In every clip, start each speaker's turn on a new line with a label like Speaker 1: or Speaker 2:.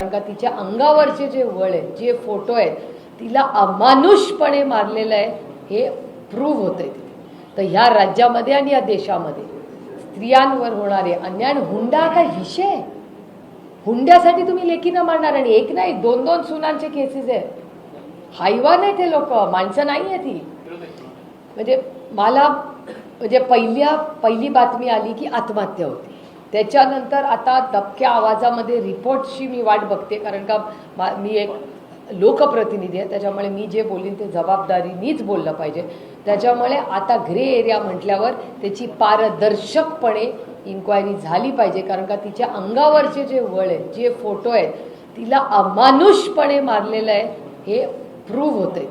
Speaker 1: कारण का तिच्या अंगावरचे जे वळ आहेत जे फोटो आहेत तिला अमानुषपणे मारलेलं आहे हे प्रूव्ह होत आहे तर ह्या राज्यामध्ये आणि या देशामध्ये स्त्रियांवर होणारे अन्याय हुंडा हा हिशे? आहे? हुंड्यासाठी तुम्ही लेखीनं न मारणार आणि एक नाही दोन दोन सुनांचे केसेस आहेत. हायवा नाही ते लोक माणसं नाही आहे ती म्हणजे मला म्हणजे पहिल्या पहिली बातमी आली की आत्महत्या होती. त्याच्यानंतर आता दबक्या आवाजामध्ये रिपोर्टची मी वाट बघते कारण का मा- मी एक लोकप्रतिनिधी आहे त्याच्यामुळे मी जे बोलीन ते जबाबदारीनीच बोललं पाहिजे. त्याच्यामुळे आता ग्रे एरिया म्हटल्यावर त्याची पारदर्शकपणे इन्क्वायरी झाली पाहिजे कारण का तिच्या अंगावरचे जे वळ आहेत जे फोटो आहेत तिला अमानुषपणे मारलेलं आहे हे प्रूव्ह होतं आहे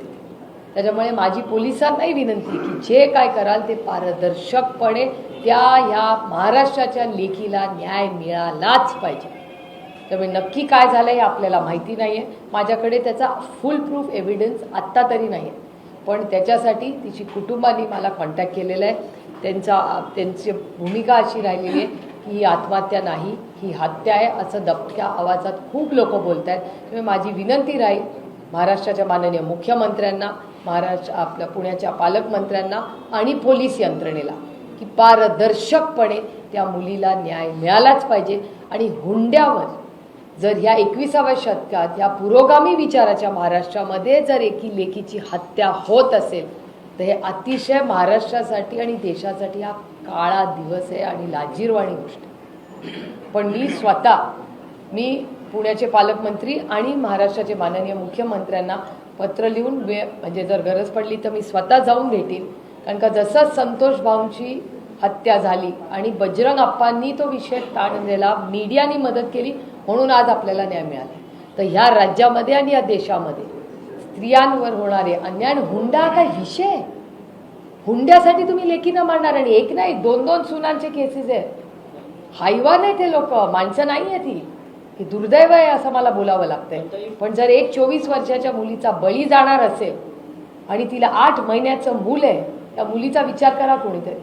Speaker 1: त्याच्यामुळे माझी पोलिसांनाही विनंती की जे काय कराल ते पारदर्शकपणे त्या ह्या महाराष्ट्राच्या लेखीला न्याय मिळालाच पाहिजे. त्यामुळे नक्की काय झालं हे आपल्याला माहिती नाही आहे माझ्याकडे त्याचा फुल प्रूफ एव्हिडन्स आत्ता तरी नाही आहे पण त्याच्यासाठी तिची कुटुंबाने मला कॉन्टॅक्ट केलेला आहे. त्यांचा त्यांची भूमिका अशी राहिलेली आहे की ही आत्महत्या नाही ही हत्या आहे असं दबक्या आवाजात खूप लोक बोलत आहेत त्यामुळे माझी विनंती राहील महाराष्ट्राच्या माननीय मुख्यमंत्र्यांना महाराष्ट्र आपल्या पुण्याच्या पालकमंत्र्यांना आणि पोलीस यंत्रणेला की पारदर्शकपणे त्या मुलीला न्याय मिळालाच पाहिजे. आणि हुंड्यावर जर ह्या एकविसाव्या शतकात ह्या पुरोगामी विचाराच्या महाराष्ट्रामध्ये जर एकी लेखीची हत्या होत असेल तर हे अतिशय महाराष्ट्रासाठी आणि देशासाठी हा काळा दिवस आहे आणि लाजीरवाणी गोष्ट. पण मी स्वतः मी पुण्याचे पालकमंत्री आणि महाराष्ट्राचे माननीय मुख्यमंत्र्यांना पत्र लिहून वे म्हणजे जर गरज पडली तर मी स्वतः जाऊन भेटीन. कारण का जसं संतोष भाऊंची हत्या झाली आणि बजरंग आप्पांनी तो विषय ताण दिला मीडियानी मदत केली म्हणून आज आपल्याला न्याय मिळाला. तर ह्या राज्यामध्ये आणि या देशामध्ये स्त्रियांवर होणारे अन्याय हुंडा काय विषय आहे? हुंड्यासाठी तुम्ही लेखी न मारणार आणि एक नाही दोन दोन सुनांचे केसेस आहेत. हायवा नाही ते लोक माणसं नाही आहे ती हे दुर्दैव आहे असं मला बोलावं लागतंय. पण जर एक चोवीस वर्षाच्या मुलीचा बळी जाणार असेल आणि तिला आठ महिन्याचं मूल आहे त्या मुलीचा विचार करा कोणीतरी.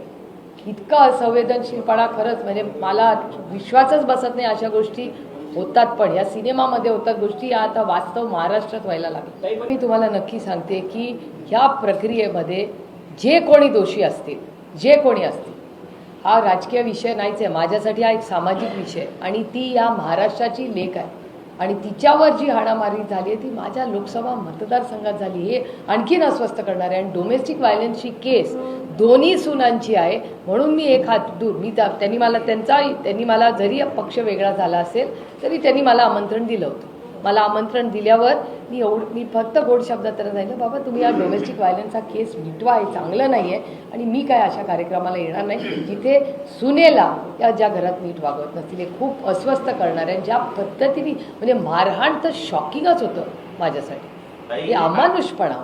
Speaker 1: इतका असंवेदनशीलपणा खरंच म्हणजे मला विश्वासच बसत नाही अशा गोष्टी होतात पण या सिनेमामध्ये होतात गोष्टी या आता वास्तव महाराष्ट्रात व्हायला लागेल. मी तुम्हाला नक्की सांगते की ह्या प्रक्रियेमध्ये जे कोणी दोषी असतील जे कोणी असतील हा राजकीय विषय नाहीच आहे. माझ्यासाठी हा एक सामाजिक विषय आणि ती या महाराष्ट्राची लेख आहे. आणि तिच्यावर जी हाणामारी झाली आहे ती माझ्या लोकसभा मतदारसंघात झाली हे आणखीन अस्वस्थ करणार आहे. आणि डोमेस्टिक व्हायलन्सची केस दोन्ही सुनांची आहे. म्हणून मी एक हात दूर. मी त्यांनी मला त्यांचा त्यांनी मला जरी पक्ष वेगळा झाला असेल तरी त्यांनी मला आमंत्रण दिलं होतं. मला आमंत्रण दिल्यावर मी एवढ मी फक्त गोड शब्दात त्यांना सांगितलं बाबा तुम्ही या डोमेस्टिक व्हायलन्सचा केस मिटवा हे चांगलं नाही आहे आणि मी काय अशा कार्यक्रमाला येणार नाही जिथे सुनेला या ज्या घरात नीट वागवत नसतील हे खूप अस्वस्थ करणार आहे ज्या पद्धतीने म्हणजे मारहाण तर शॉकिंगच होतं माझ्यासाठी. हे अमानुषपणा.